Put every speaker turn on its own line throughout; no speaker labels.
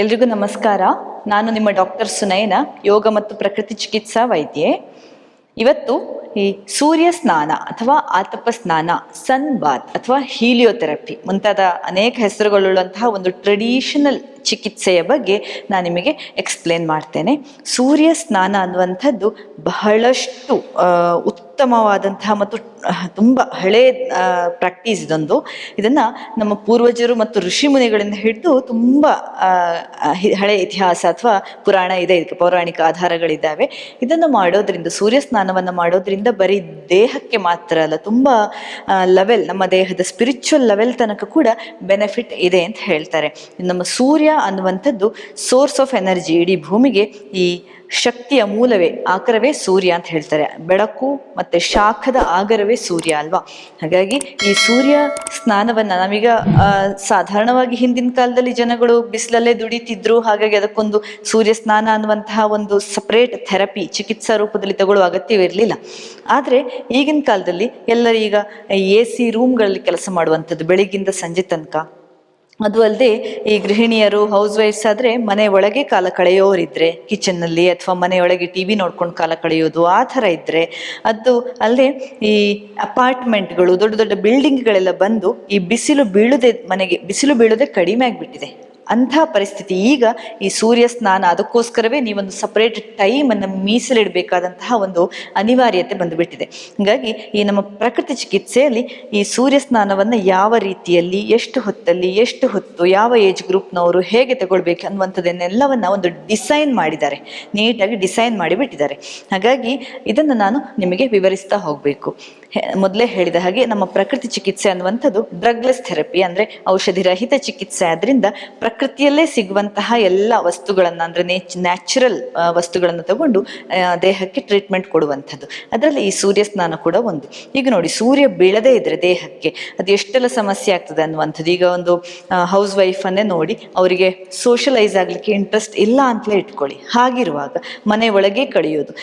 ಎಲ್ರಿಗೂ ನಮಸ್ಕಾರ. ನಾನು ನಿಮ್ಮ ಡಾಕ್ಟರ್ ಸುನಯನ ಯೋಗ ಮತ್ತು ಪ್ರಕೃತಿ ಚಿಕಿತ್ಸಾ ವೈದ್ಯೆ. ಇವತ್ತು ಈ ಸೂರ್ಯ ಸ್ನಾನ ಅಥವಾ ಆತಪ ಸ್ನಾನ ಸನ್ ಬಾತ್ ಅಥವಾ ಹೀಲಿಯೋಥೆರಪಿ ಮುಂತಾದ ಅನೇಕ ಹೆಸರುಗಳುಳ್ಳಂತಹ ಒಂದು ಟ್ರೆಡಿಷನಲ್ ಚಿಕಿತ್ಸೆಯ ಬಗ್ಗೆ ನಾನು ನಿಮಗೆ ಎಕ್ಸ್ಪ್ಲೇನ್ ಮಾಡ್ತೇನೆ. ಸೂರ್ಯ ಸ್ನಾನ ಅನ್ನುವಂಥದ್ದು ಬಹಳಷ್ಟು ಉತ್ತಮವಾದಂತಹ ಮತ್ತು ತುಂಬ ಹಳೆ ಪ್ರಾಕ್ಟೀಸ್ ಇದೊಂದು. ಇದನ್ನು ನಮ್ಮ ಪೂರ್ವಜರು ಮತ್ತು ಋಷಿ ಮುನಿಗಳಿಂದ ಹಿಡಿದು ತುಂಬ ಹಳೆ ಇತಿಹಾಸ ಅಥವಾ ಪುರಾಣ ಇದೆ. ಇದಕ್ಕೆ ಪೌರಾಣಿಕ ಆಧಾರಗಳಿದ್ದಾವೆ. ಇದನ್ನು ಮಾಡೋದ್ರಿಂದ, ಸೂರ್ಯ ಸ್ನಾನವನ್ನು ಮಾಡೋದ್ರಿಂದ ಬರೀ ದೇಹಕ್ಕೆ ಮಾತ್ರ ಅಲ್ಲ, ತುಂಬ ಲೆವೆಲ್ ನಮ್ಮ ದೇಹದ ಸ್ಪಿರಿಚುವಲ್ ಲೆವೆಲ್ ತನಕ ಕೂಡ ಬೆನಿಫಿಟ್ ಇದೆ ಅಂತ ಹೇಳ್ತಾರೆ. ನಮ್ಮ ಸೂರ್ಯ ಅನ್ನುವಂಥದ್ದು ಸೋರ್ಸ್ ಆಫ್ ಎನರ್ಜಿ ಇಡೀ ಭೂಮಿಗೆ ಈ ಶಕ್ತಿಯ ಮೂಲವೇ ಆಕರವೇ ಸೂರ್ಯ ಅಂತ ಹೇಳ್ತಾರೆ. ಬೆಳಕು ಮತ್ತೆ ಶಾಖದ ಆಗರವೇ ಸೂರ್ಯ ಅಲ್ವಾ? ಹಾಗಾಗಿ ಈ ಸೂರ್ಯ ಸ್ನಾನವನ್ನ ನಮೀಗ ಸಾಧಾರಣವಾಗಿ ಹಿಂದಿನ ಕಾಲದಲ್ಲಿ ಜನಗಳು ಬಿಸಿಲಲ್ಲೇ ದುಡಿತಿದ್ರು. ಹಾಗಾಗಿ ಅದಕ್ಕೊಂದು ಸೂರ್ಯ ಸ್ನಾನ ಅನ್ನುವಂತಹ ಒಂದು ಸಪರೇಟ್ ಥೆರಪಿ ಚಿಕಿತ್ಸಾ ರೂಪದಲ್ಲಿ ತಗೊಳ್ಳುವ ಅಗತ್ಯವಿರಲಿಲ್ಲ ಆದರೆ ಈಗಿನ ಕಾಲದಲ್ಲಿ ಎಲ್ಲರೂ ಈಗ ಎ ಸಿ ರೂಮ್ಗಳಲ್ಲಿ ಕೆಲಸ ಮಾಡುವಂಥದ್ದು ಬೆಳಿಗ್ಗಿಂದ ಸಂಜೆ ತನಕ ಅದು ಅಲ್ಲದೆ ಈ ಗೃಹಿಣಿಯರು ಹೌಸ್ ವೈಫ್ಸ್ ಆದರೆ ಮನೆ ಒಳಗೆ ಕಾಲ ಕಳೆಯೋರಿದ್ರೆ ಕಿಚನ್ನಲ್ಲಿ ಅಥವಾ ಮನೆಯೊಳಗೆ ಟಿ ವಿ ನೋಡ್ಕೊಂಡು ಕಾಲ ಕಳೆಯೋದು ಆ ಥರ ಇದ್ದರೆ ಅದು ಅಲ್ಲದೆ ಈ ಅಪಾರ್ಟ್ಮೆಂಟ್ಗಳು ದೊಡ್ಡ ದೊಡ್ಡ ಬಿಲ್ಡಿಂಗ್ಗಳೆಲ್ಲ ಬಂದು ಈ ಬಿಸಿಲು ಬೀಳದೆ ಮನೆಗೆ, ಬಿಸಿಲು ಬೀಳೋದೇ ಕಡಿಮೆ ಆಗಿಬಿಟ್ಟಿದೆ. ಅಂಥ ಪರಿಸ್ಥಿತಿ. ಈಗ ಈ ಸೂರ್ಯ ಸ್ನಾನ ಅದಕ್ಕೋಸ್ಕರವೇ ನೀವೊಂದು ಸಪರೇಟ್ ಟೈಮ್ ಅನ್ನು ಮೀಸಲಿಡಬೇಕಾದಂತಹ ಒಂದು ಅನಿವಾರ್ಯತೆ ಬಂದುಬಿಟ್ಟಿದೆ. ಹಾಗಾಗಿ ಈ ನಮ್ಮ ಪ್ರಕೃತಿ ಚಿಕಿತ್ಸೆಯಲ್ಲಿ ಈ ಸೂರ್ಯ ಸ್ನಾನವನ್ನು ಯಾವ ರೀತಿಯಲ್ಲಿ, ಎಷ್ಟು ಹೊತ್ತಲ್ಲಿ, ಎಷ್ಟು ಹೊತ್ತು, ಯಾವ ಏಜ್ ಗ್ರೂಪ್ನವರು ಹೇಗೆ ತಗೊಳ್ಬೇಕು ಅನ್ನುವಂಥದ್ದನ್ನೆಲ್ಲವನ್ನು ಒಂದು ಡಿಸೈನ್ ಮಾಡಿದ್ದಾರೆ. ನೀಟಾಗಿ ಡಿಸೈನ್ ಮಾಡಿಬಿಟ್ಟಿದ್ದಾರೆ. ಹಾಗಾಗಿ ಇದನ್ನು ನಾನು ನಿಮಗೆ ವಿವರಿಸ್ತಾ ಹೋಗಬೇಕು. ಮೊದಲೇ ಹೇಳಿದ ಹಾಗೆ ನಮ್ಮ ಪ್ರಕೃತಿ ಚಿಕಿತ್ಸೆ ಅನ್ನುವಂಥದ್ದು ಡ್ರಗ್ಲೆಸ್ ಥೆರಪಿ ಅಂದರೆ ಔಷಧಿ ರಹಿತ ಚಿಕಿತ್ಸೆ. ಆದ್ರಿಂದ ಪ್ರಕೃತಿಯಲ್ಲೇ ಸಿಗುವಂತಹ ಎಲ್ಲ ವಸ್ತುಗಳನ್ನು ಅಂದರೆ ನೇಚ್ ನ್ಯಾಚುರಲ್ ವಸ್ತುಗಳನ್ನು ತಗೊಂಡು ದೇಹಕ್ಕೆ ಟ್ರೀಟ್ಮೆಂಟ್ ಕೊಡುವಂಥದ್ದು. ಅದರಲ್ಲಿ ಈ ಸೂರ್ಯ ಸ್ನಾನ ಕೂಡ ಒಂದು. ಈಗ ನೋಡಿ, ಸೂರ್ಯ ಬೀಳದೇ ಇದ್ರೆ ದೇಹಕ್ಕೆ ಅದು ಎಷ್ಟೆಲ್ಲ ಸಮಸ್ಯೆ ಆಗ್ತದೆ ಅನ್ನುವಂಥದ್ದು. ಈಗ ಒಂದು ಹೌಸ್ ವೈಫನ್ನೇ ನೋಡಿ, ಅವರಿಗೆ ಸೋಷಲೈಸ್ ಆಗಲಿಕ್ಕೆ ಇಂಟ್ರೆಸ್ಟ್ ಇಲ್ಲ ಅಂತಲೇ ಇಟ್ಕೊಳ್ಳಿ. ಹಾಗಿರುವಾಗ ಮನೆ ಒಳಗೆ ಕಳೆಯೋದು.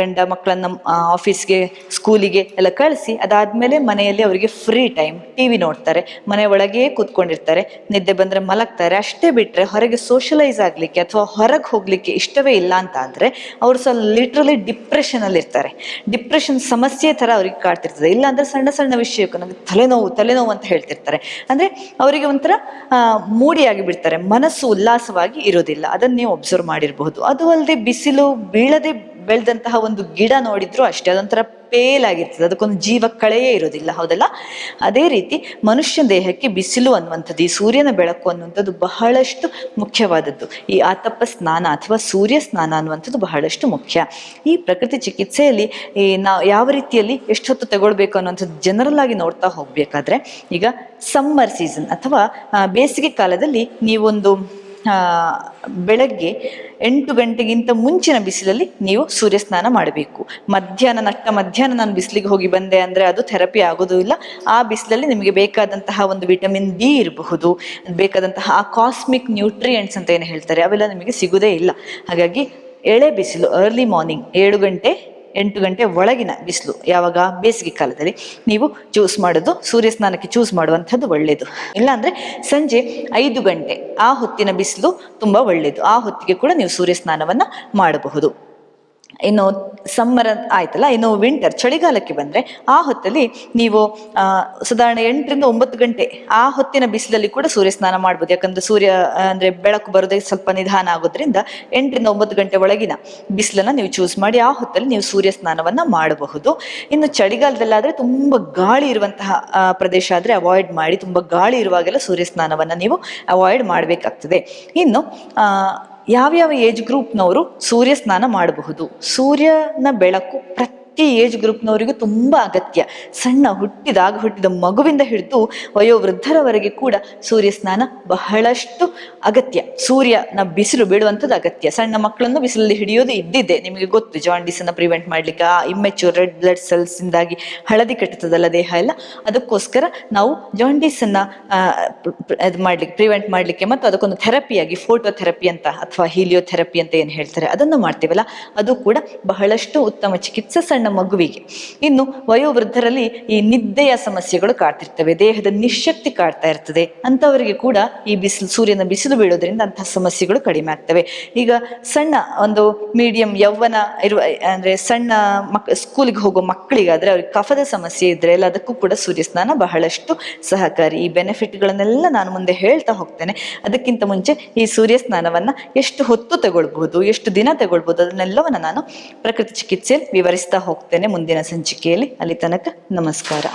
ಗಂಡ ಮಕ್ಕಳನ್ನು ಆಫೀಸ್ಗೆ ಸ್ಕೂಲಿಗೆ ಎಲ್ಲ ಕಳಿಸಿ, ಅದಾದಮೇಲೆ ಮನೆಯಲ್ಲಿ ಅವರಿಗೆ ಫ್ರೀ ಟೈಮ್ ಟಿ ವಿ ನೋಡ್ತಾರೆ, ಮನೆ ಒಳಗೆ ಕೂತ್ಕೊಂಡಿರ್ತಾರೆ, ನಿದ್ದೆ ಬಂದ್ರೆ ಮಲಗ್ತಾರೆ. ಅಷ್ಟೇ ಬಿಟ್ಟರೆ ಹೊರಗೆ ಸೋಷಲೈಸ್ ಆಗಲಿಕ್ಕೆ ಅಥವಾ ಹೊರಗೆ ಹೋಗಲಿಕ್ಕೆ ಇಷ್ಟವೇ ಇಲ್ಲ ಅಂತ ಅಂದರೆ ಅವರು ಸ್ವಲ್ಪ ಲಿಟ್ರಲಿ ಡಿಪ್ರೆಷನಲ್ಲಿ ಇರ್ತಾರೆ. ಡಿಪ್ರೆಷನ್ ಸಮಸ್ಯೆ ಥರ ಅವ್ರಿಗೆ ಕಾಡ್ತಿರ್ತದೆ ಇಲ್ಲ ಅಂದ್ರೆ ಸಣ್ಣ ಸಣ್ಣ ವಿಷಯಕ್ಕೂ ನನಗೆ ತಲೆನೋವು ತಲೆನೋವು ಅಂತ ಹೇಳ್ತಿರ್ತಾರೆ. ಅಂದರೆ ಅವರಿಗೆ ಒಂಥರ ಮೂಡಿಯಾಗಿ ಬಿಡ್ತಾರೆ. ಮನಸ್ಸು ಉಲ್ಲಾಸವಾಗಿ ಇರೋದಿಲ್ಲ. ಅದನ್ನ ನೀವು ಒಬ್ಸರ್ವ್ ಮಾಡಿರಬಹುದು. ಅದು ಅಲ್ಲದೆ ಬಿಸಿಲು ಬೀಳದೆ ಬೆಳೆದಂತಹ ಒಂದು ಗಿಡ ನೋಡಿದ್ರು ಅಷ್ಟೇ. ಅದೊಂಥರ ಪೇಲ್ ಆಗಿರ್ತದೆ ಅದಕ್ಕೊಂದು ಜೀವ ಕಳೆಯೇ ಇರೋದಿಲ್ಲ ಹೌದಲ್ಲ? ಅದೇ ರೀತಿ ಮನುಷ್ಯ ದೇಹಕ್ಕೆ ಬಿಸಿಲು ಅನ್ನುವಂಥದ್ದು, ಈ ಸೂರ್ಯನ ಬೆಳಕು ಅನ್ನುವಂಥದ್ದು ಬಹಳಷ್ಟು ಮುಖ್ಯವಾದದ್ದು. ಈ ಆತಪ್ಪ ಸ್ನಾನ ಅಥವಾ ಸೂರ್ಯ ಸ್ನಾನ ಅನ್ನುವಂಥದ್ದು ಬಹಳಷ್ಟು ಮುಖ್ಯ. ಈ ಪ್ರಕೃತಿ ಚಿಕಿತ್ಸೆಯಲ್ಲಿ ಈ ನಾವು ಯಾವ ರೀತಿಯಲ್ಲಿ ಎಷ್ಟೊತ್ತು ತಗೊಳ್ಬೇಕು ಅನ್ನುವಂಥದ್ದು ಜನರಲ್ ಆಗಿ ನೋಡ್ತಾ ಹೋಗ್ಬೇಕಾದ್ರೆ, ಈಗ ಸಮ್ಮರ್ ಸೀಸನ್ ಅಥವಾ ಬೇಸಿಗೆ ಕಾಲದಲ್ಲಿ ನೀವೊಂದು ಬೆಳಗ್ಗೆ ಎಂಟು ಗಂಟೆಗಿಂತ ಮುಂಚಿನ ಬಿಸಿಲಲ್ಲಿ ನೀವು ಸೂರ್ಯ ಸ್ನಾನ ಮಾಡಬೇಕು. ಮಧ್ಯಾಹ್ನ ನಟ್ಟ ಮಧ್ಯಾಹ್ನ ನಾನು ಬಿಸಿಲಿಗೆ ಹೋಗಿ ಬಂದೆ ಅಂದರೆ ಅದು ಥೆರಪಿ ಆಗೋದು ಇಲ್ಲ. ಆ ಬಿಸಿಲಲ್ಲಿ ನಿಮಗೆ ಬೇಕಾದಂತಹ ಒಂದು ವಿಟಮಿನ್ ಡಿ ಇರಬಹುದು. ಬೇಕಾದಂತಹ ಆ ಕಾಸ್ಮಿಕ್ ನ್ಯೂಟ್ರಿಯೆಂಟ್ಸ್ ಅಂತ ಏನು ಹೇಳ್ತಾರೆ ಅವೆಲ್ಲ ನಿಮಗೆ ಸಿಗೋದೇ ಇಲ್ಲ. ಹಾಗಾಗಿ ಎಳೆ ಬಿಸಿಲು ಅರ್ಲಿ ಮಾರ್ನಿಂಗ್ ಏಳು ಗಂಟೆ ಎಂಟು ಗಂಟೆ ಒಳಗಿನ ಬಿಸಿಲು, ಯಾವಾಗ? ಬೇಸಿಗೆ ಕಾಲದಲ್ಲಿ. ನೀವು ಚೂಸ್ ಮಾಡೋದು, ಸೂರ್ಯ ಸ್ನಾನಕ್ಕೆ ಚೂಸ್ ಮಾಡುವಂಥದ್ದು ಒಳ್ಳೆಯದು ಇಲ್ಲಾಂದ್ರೆ ಸಂಜೆ ಐದು ಗಂಟೆ, ಆ ಹೊತ್ತಿನ ಬಿಸಿಲು ತುಂಬ ಒಳ್ಳೆಯದು ಆ ಹೊತ್ತಿಗೆ ಕೂಡ ನೀವು ಸೂರ್ಯ ಸ್ನಾನವನ್ನು ಮಾಡಬಹುದು. ಇನ್ನು ಸಮ್ಮರ್ ಆಯ್ತಲ್ಲ ಇನ್ನು ವಿಂಟರ್ ಚಳಿಗಾಲಕ್ಕೆ ಬಂದ್ರೆ ಆ ಹೊತ್ತಲ್ಲಿ ನೀವು ಸಾಧಾರಣ ಎಂಟರಿಂದ ಒಂಬತ್ತು ಗಂಟೆ ಆ ಹೊತ್ತಿನ ಬಿಸಿಲಲ್ಲಿ ಕೂಡ ಸೂರ್ಯ ಸ್ನಾನ ಮಾಡ್ಬೋದು. ಯಾಕಂದ್ರೆ ಸೂರ್ಯ, ಅಂದರೆ ಬೆಳಕು ಬರೋದೇ ಸ್ವಲ್ಪ ನಿಧಾನ ಆಗೋದ್ರಿಂದ ಎಂಟರಿಂದ ಒಂಬತ್ತು ಗಂಟೆ ಒಳಗಿನ ಬಿಸಿಲನ್ನು ನೀವು ಚೂಸ್ ಮಾಡಿ ಆ ಹೊತ್ತಲ್ಲಿ ನೀವು ಸೂರ್ಯ ಸ್ನಾನವನ್ನ ಮಾಡಬಹುದು. ಇನ್ನು ಚಳಿಗಾಲದಲ್ಲಾದರೆ ತುಂಬಾ ಗಾಳಿ ಇರುವಂತಹ ಪ್ರದೇಶ ಆದ್ರೆ ಅವಾಯ್ಡ್ ಮಾಡಿ, ತುಂಬಾ ಗಾಳಿ ಇರುವಾಗೆಲ್ಲ ಸೂರ್ಯ ಸ್ನಾನವನ್ನ ನೀವು ಅವಾಯ್ಡ್ ಮಾಡಬೇಕಾಗ್ತದೆ. ಇನ್ನು ಯಾವ್ಯಾವ ಏಜ್ ಗ್ರೂಪ್ನವರು ಸೂರ್ಯ ಸ್ನಾನ ಮಾಡಬಹುದು. ಸೂರ್ಯನ ಬೆಳಕು ಪ್ರತಿ ಏಜ್ ಗ್ರೂಪ್ನವರಿಗೂ ತುಂಬ ಅಗತ್ಯ. ಸಣ್ಣ ಹುಟ್ಟಿದಾಗ ಹುಟ್ಟಿದ ಮಗುವಿಂದ ಹಿಡಿದು ವಯೋವೃದ್ಧರವರೆಗೆ ಕೂಡ ಸೂರ್ಯ ಸ್ನಾನ ಬಹಳಷ್ಟು ಅಗತ್ಯ. ಸೂರ್ಯನ ಬಿಸಿಲು ಬೀಳುವಂಥದ್ದು ಅಗತ್ಯ. ಸಣ್ಣ ಮಕ್ಕಳನ್ನು ಬಿಸಿಲಲ್ಲಿ ಹಿಡಿಯೋದು ಇದ್ದಿದೆ ನಿಮಗೆ ಗೊತ್ತು ಜಾಂಡೀಸ್ ಅನ್ನ ಪ್ರಿವೆಂಟ್ ಮಾಡಲಿಕ್ಕೆ ಆ ಇಮ್ಮೆಚೂರ್ ರೆಡ್ ಬ್ಲಡ್ ಸೆಲ್ಸ್ ಇಂದಾಗಿ ಹಳದಿ ಕಟ್ಟುತ್ತದಲ್ಲ ದೇಹ ಎಲ್ಲ. ಅದಕ್ಕೋಸ್ಕರ ನಾವು ಜಾಂಡೀಸನ್ನು ಇದು ಮಾಡ್ಲಿಕ್ಕೆ ಪ್ರಿವೆಂಟ್ ಮಾಡಲಿಕ್ಕೆ ಮತ್ತು ಅದಕ್ಕೊಂದು ಥೆರಪಿಯಾಗಿ ಫೋಟೋ ಥೆರಪಿ ಅಂತ ಅಥವಾ ಹೀಲಿಯೋಥೆರಪಿ ಅಂತ ಏನು ಹೇಳ್ತಾರೆ, ಅದನ್ನು ಮಾಡ್ತೀವಲ್ಲ. ಅದು ಕೂಡ ಬಹಳಷ್ಟು ಉತ್ತಮ ಚಿಕಿತ್ಸೆ ಸಣ್ಣ ಸಣ್ಣ ಮಗುವಿಗೆ. ಇನ್ನು ವಯೋವೃದ್ಧರಲ್ಲಿ ಈ ನಿದ್ದೆಯ ಸಮಸ್ಯೆಗಳು ಕಾಡ್ತಿರ್ತವೆ, ದೇಹದ ನಿಶಕ್ತಿ ಕಾಡ್ತಾ ಇರ್ತದೆ. ಅಂಥವರಿಗೆ ಕೂಡ ಈ ಬಿಸಿಲು, ಸೂರ್ಯನ ಬಿಸಿಲು ಬೀಳೋದ್ರಿಂದ ಅಂತಹ ಸಮಸ್ಯೆಗಳು ಕಡಿಮೆ ಆಗ್ತವೆ. ಈಗ ಸಣ್ಣ ಒಂದು ಮೀಡಿಯಂ ಯೌವನ ಇರುವ, ಅಂದ್ರೆ ಸಣ್ಣ ಮಕ್ ಸ್ಕೂಲಿಗೆ ಹೋಗೋ ಮಕ್ಕಳಿಗಾದ್ರೆ ಅವ್ರಿಗೆ ಕಫದ ಸಮಸ್ಯೆ ಇದ್ರೆ ಎಲ್ಲ ಅದಕ್ಕೂ ಕೂಡ ಸೂರ್ಯ ಸ್ನಾನ ಬಹಳಷ್ಟು ಸಹಕಾರಿ. ಈ ಬೆನಿಫಿಟ್ಗಳನ್ನೆಲ್ಲ ನಾನು ಮುಂದೆ ಹೇಳ್ತಾ ಹೋಗ್ತೇನೆ. ಅದಕ್ಕಿಂತ ಮುಂಚೆ ಈ ಸೂರ್ಯ ಸ್ನಾನವನ್ನ ಎಷ್ಟು ಹೊತ್ತು ತಗೊಳ್ಬಹುದು, ಎಷ್ಟು ದಿನ ತಗೊಳ್ಬಹುದು, ಅದನ್ನೆಲ್ಲವನ್ನ ನಾನು ಪ್ರಕೃತಿ ಚಿಕಿತ್ಸೆಯಲ್ಲಿ ವಿವರಿಸ್ತಾ ಹೋಗ್ತೇನೆ ಮುಂದಿನ ಸಂಚಿಕೆಯಲ್ಲಿ. ಅಲ್ಲಿ ತನಕ ನಮಸ್ಕಾರ.